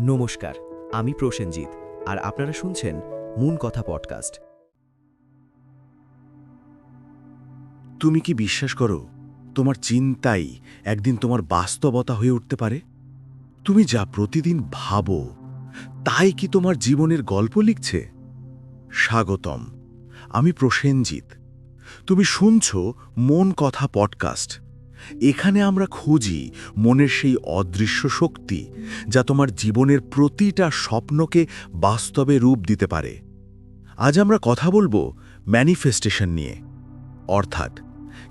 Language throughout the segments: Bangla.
নমস্কার, আমি প্রসেনজিৎ, আর আপনারা শুনছেন মুন কথা পডকাস্ট। তুমি কি বিশ্বাস করো, তোমার চিন্তাই একদিন তোমার বাস্তবতা হয়ে উঠতে পারে? তুমি যা প্রতিদিন ভাবো, তাই কি তোমার জীবনের গল্প লিখছে? স্বাগতম, আমি প্রসেনজিৎ। তুমি শুনছ মন কথা পডকাস্ট। এখানে আমরা খুঁজি মনের সেই অদৃশ্য শক্তি যা তোমার জীবনের প্রতিটা স্বপ্নকে বাস্তবে রূপ দিতে পারে। আজ আমরা কথা বলব ম্যানিফেস্টেশন নিয়ে। অর্থাৎ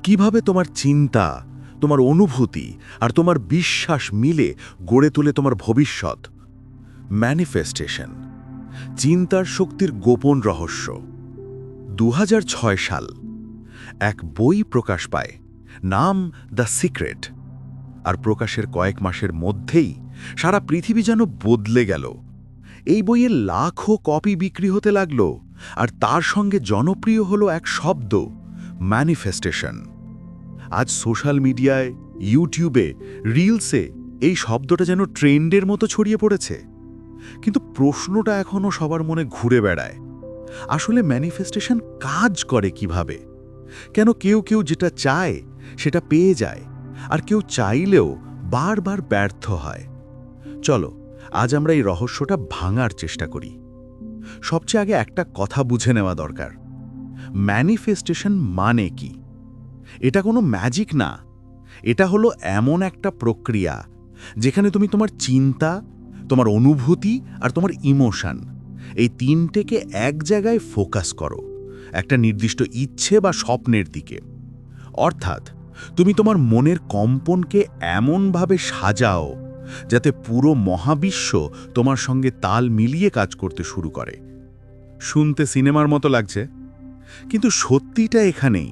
কীভাবে তোমার চিন্তা, তোমার অনুভূতি আর তোমার বিশ্বাস মিলে গড়ে তোলে তোমার ভবিষ্যৎ। ম্যানিফেস্টেশন চিন্তার শক্তির গোপন রহস্য। দু হাজার ছয় সাল এক বই প্রকাশ পায়। নাম দ্য সিক্রেট। আর প্রকাশের কয়েক মাসের মধ্যেই সারা পৃথিবী যেন বদলে গেল। এই বইয়ের লাখো কপি বিক্রি হতে লাগল, আর তার সঙ্গে জনপ্রিয় হলো এক শব্দ, ম্যানিফেস্টেশন। আজ সোশ্যাল মিডিয়ায়, ইউটিউবে, রিলসে এই শব্দটা যেন ট্রেন্ডের মতো ছড়িয়ে পড়েছে। কিন্তু প্রশ্নটা এখনও সবার মনে ঘুরে বেড়ায়। আসলে ম্যানিফেস্টেশন কাজ করে কীভাবে? কেন কেউ কেউ যেটা চায় সেটা পেয়ে যায়। আর কেউ চাইলেও বারবার ব্যর্থ হয়। চলো, আজ আমরা এই রহস্যটা ভাঙার চেষ্টা করি। সবচেয়ে আগে একটা কথা বুঝে নেওয়া দরকার। ম্যানিফেস্টেশন মানে কি? এটা কোনো ম্যাজিক না। এটা হলো এমন একটা প্রক্রিয়া যেখানে তুমি তোমার চিন্তা, তোমার অনুভূতি আর তোমার ইমোশন এই তিনটেকে এক জায়গায় ফোকাস করো। একটা নির্দিষ্ট ইচ্ছে বা স্বপ্নের দিকে। অর্থাৎ তুমি তোমার মনের কম্পনকে এমনভাবে সাজাও যাতে পুরো মহাবিশ্ব তোমার সঙ্গে তাল মিলিয়ে কাজ করতে শুরু করে। শুনতে সিনেমার মতো লাগছে, কিন্তু সত্যিটা এখানেই।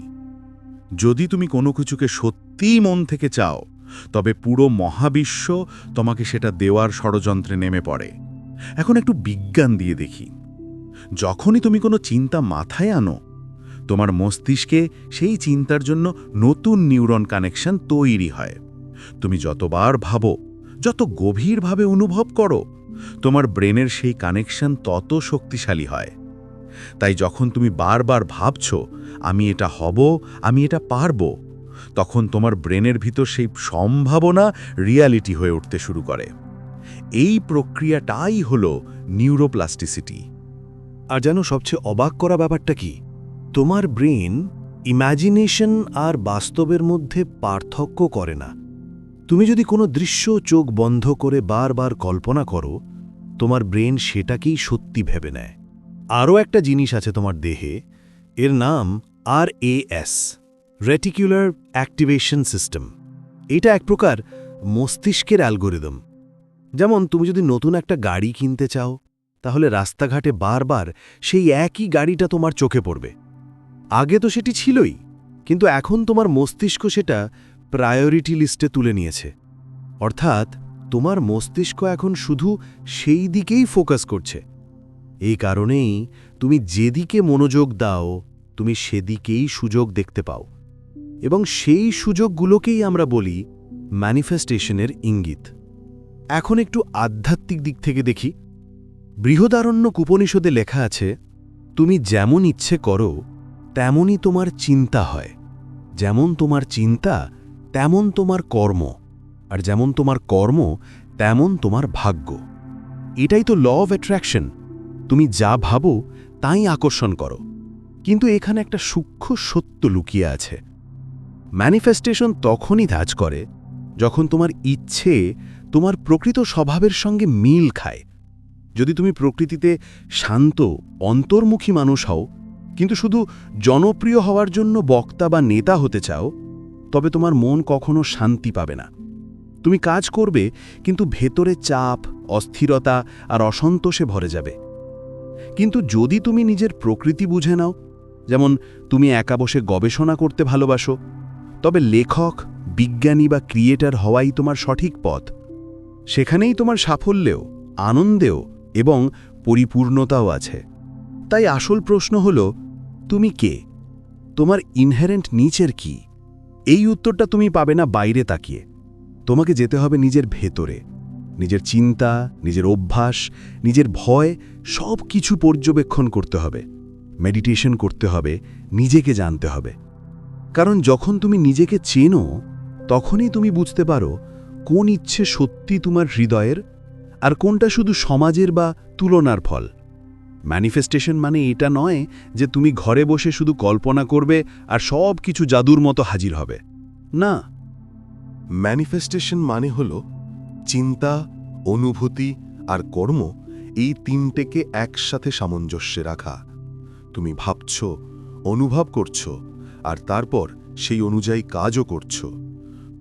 যদি তুমি কোনো কিছুকে সত্যিই মন থেকে চাও, তবে পুরো মহাবিশ্ব তোমাকে সেটা দেওয়ার ষড়যন্ত্রে নেমে পড়ে। এখন একটু বিজ্ঞান দিয়ে দেখি। যখনই তুমি কোনো চিন্তা মাথায় আনো তোমার মস্তিষ্কে সেই চিন্তার জন্য নতুন নিউরন কানেকশন তৈরি হয়। তুমি যতবার ভাবো, যত গভীরভাবে অনুভব করো, তোমার ব্রেনের সেই কানেকশন তত শক্তিশালী হয়। তাই যখন তুমি বারবার ভাবছ, আমি এটা হব, আমি এটা পারব, তখন তোমার ব্রেনের ভিতর সেই সম্ভাবনা রিয়ালিটি হয়ে উঠতে শুরু করে। এই প্রক্রিয়াটাই হল নিউরোপ্লাস্টিসিটি। আর যেন সবচেয়ে অবাক করা ব্যাপারটা কি? তোমার ব্রেন ইম্যাজিনেশন আর বাস্তবের মধ্যে পার্থক্য করে না। তুমি যদি কোনো দৃশ্য চোখ বন্ধ করে বারবার কল্পনা করো, তোমার ব্রেন সেটাকেই সত্যি ভেবে নেয়। আরও একটা জিনিস আছে তোমার দেহে, এর নাম R S reticular activation system এটা এক প্রকার মস্তিষ্কের অ্যালগোরিদম। যেমন তুমি যদি নতুন একটা গাড়ি কিনতে চাও, তাহলে রাস্তাঘাটে বারবার সেই একই গাড়িটা তোমার চোখে পড়বে। আগে তো সেটি ছিলই, কিন্তু এখন তোমার মস্তিষ্ক সেটা প্রায়োরিটি লিস্টে তুলে নিয়েছে। অর্থাৎ তোমার মস্তিষ্ক এখন শুধু সেই দিকেই ফোকাস করছে। এই কারণেই তুমি যেদিকে মনোযোগ দাও, তুমি সেদিকেই সুযোগ দেখতে পাও। এবং সেই সুযোগগুলোকেই আমরা বলি ম্যানিফেস্টেশনের ইঙ্গিত। এখন একটু আধ্যাত্মিক দিক থেকে দেখি। বৃহদারণ্য উপনিষদে লেখা আছে, তুমি যেমন ইচ্ছে করো তেমনই তোমার চিন্তা হয়। যেমন তোমার চিন্তা, তেমন তোমার কর্ম। আর যেমন তোমার কর্ম, তেমন তোমার ভাগ্য। এটাই তো ল অফ অ্যাট্রাকশন তুমি যা ভাবো, তাই আকর্ষণ করো। কিন্তু এখানে একটা সূক্ষ্ম সত্য লুকিয়ে আছে। ম্যানিফেস্টেশন তখনই ধাজ করে যখন তোমার ইচ্ছে তোমার প্রকৃত স্বভাবের সঙ্গে মিল খায়। যদি তুমি প্রকৃতিতে শান্ত, অন্তর্মুখী মানুষ হও কিন্তু শুধু জনপ্রিয় হওয়ার জন্য বক্তা বা নেতা হতে চাও, তবে তোমার মন কখনো শান্তি পাবে না। তুমি কাজ করবে, কিন্তু ভেতরে চাপ, অস্থিরতা আর অসন্তোষে ভরে যাবে। কিন্তু যদি তুমি নিজের প্রকৃতি বুঝে নাও, যেমন তুমি একা বসে গবেষণা করতে ভালোবাসো, তবে লেখক, বিজ্ঞানী বা ক্রিয়েটার হওয়াই তোমার সঠিক পথ। সেখানেই তোমার সাফল্যেও, আনন্দেও এবং পরিপূর্ণতাও আছে। তাই আসল প্রশ্ন হল তুমি কে? তোমার ইনহেরেন্ট নিচের কি? এই উত্তরটা তুমি পাবে না বাইরে তাকিয়ে। তোমাকে যেতে হবে নিজের ভেতরে। নিজের চিন্তা, নিজের অভ্যাস, নিজের ভয় সব কিছু পর্যবেক্ষণ করতে হবে। মেডিটেশন করতে হবে, নিজেকে জানতে হবে। কারণ যখন তুমি নিজেকে চেনো, তখনই তুমি বুঝতে পারো কোন ইচ্ছে সত্যি তোমার হৃদয়ের আর কোনটা শুধু সমাজের বা তুলনার ফল। ম্যানিফেস্টেশন মানে এটা নয় যে তুমি ঘরে বসে শুধু কল্পনা করবে আর সব কিছু জাদুর মতো হাজির হবে। না। ম্যানিফেস্টেশন মানে হল চিন্তা, অনুভূতি আর কর্ম এই তিনটেকে একসাথে সামঞ্জস্যে রাখা। তুমি ভাবছ, অনুভব করছ আর তারপর সেই অনুযায়ী কাজও করছ।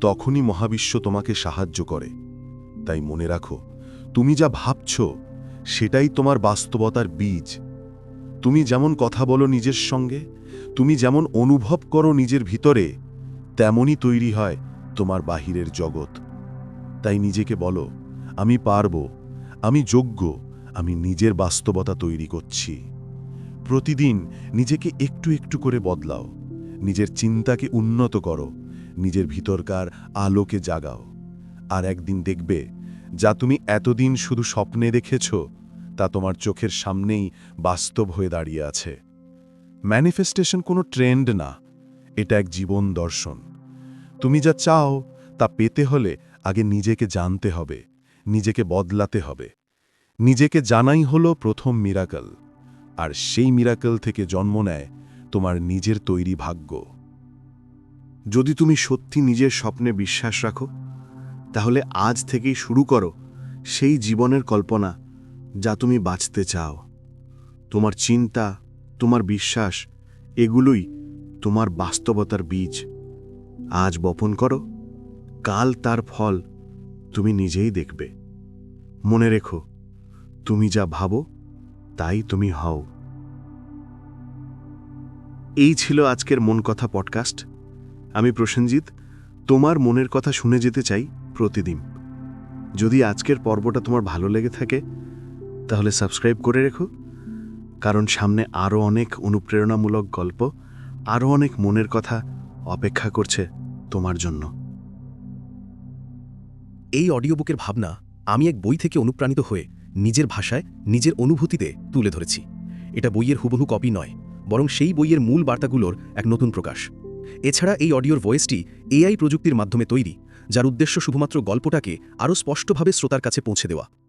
তখনই মহাবিশ্ব তোমাকে সাহায্য করে। তাই মনে রাখো, তুমি যা ভাবছ সেটাই তোমার বাস্তবতার বীজ। তুমি যেমন কথা বলো নিজের সঙ্গে, তুমি যেমন অনুভব করো নিজের ভিতরে, তেমনই তৈরি হয় তোমার বাহিরের জগৎ। তাই নিজেকে বলো, আমি পারব, আমি যোগ্য, আমি নিজের বাস্তবতা তৈরি করছি। প্রতিদিন নিজেকে একটু একটু করে বদলাও, নিজের চিন্তাকে উন্নত করো, নিজের ভিতরকার আলোকে জাগাও। আর একদিন দেখবে, যা তুমি এতদিন শুধু স্বপ্নে দেখেছ তা তোমার চোখের সামনেই বাস্তব হয়ে দাঁড়িয়ে আছে। ম্যানিফেস্টেশন কোনো ট্রেন্ড না, এটা এক জীবন দর্শন। তুমি যা চাও, তা পেতে হলে আগে নিজেকে জানতে হবে, নিজেকে বদলাতে হবে। নিজেকে জানাই হলো প্রথম মিরাকল, আর সেই মিরাকল থেকে জন্ম নেয় তোমার নিজের তৈরি ভাগ্য। যদি তুমি সত্যি নিজের স্বপ্নে বিশ্বাস রাখো, তাহলে আজ থেকেই শুরু করো সেই জীবনের কল্পনা যা তুমি বাঁচতে চাও। তোমার চিন্তা, তোমার বিশ্বাস, এগুলোই তোমার বাস্তবতার বীজ। আজ বপন করো, কাল তার ফল তুমি নিজেই দেখবে। মনে রেখো, তুমি যা ভাবো, তাই তুমি হও। এই ছিল আজকের মন কথা পডকাস্ট। আমি প্রসেনজিৎ, তোমার মনের কথা শুনে যেতে চাই প্রতিদিন। যদি আজকের পর্বটা তোমার ভালো লেগে থাকে তাহলে সাবস্ক্রাইব করে রেখো। কারণ সামনে আরও অনেক অনুপ্রেরণামূলক গল্প আরও অনেক মনের কথা অপেক্ষা করছে তোমার জন্য। এই অডিও বুকের ভাবনা আমি এক বই থেকে অনুপ্রাণিত হয়ে নিজের ভাষায়, নিজের অনুভূতিতে তুলে ধরেছি। এটা বইয়ের হুবহু কপি নয়, বরং সেই বইয়ের মূল বার্তাগুলোর এক নতুন প্রকাশ। এছাড়া এই অডিওর ভয়েসটি এআই প্রযুক্তির মাধ্যমে তৈরি, যার উদ্দেশ্য শুধুমাত্র গল্পটাকে আরও স্পষ্টভাবে শ্রোতার কাছে পৌঁছে দেওয়া।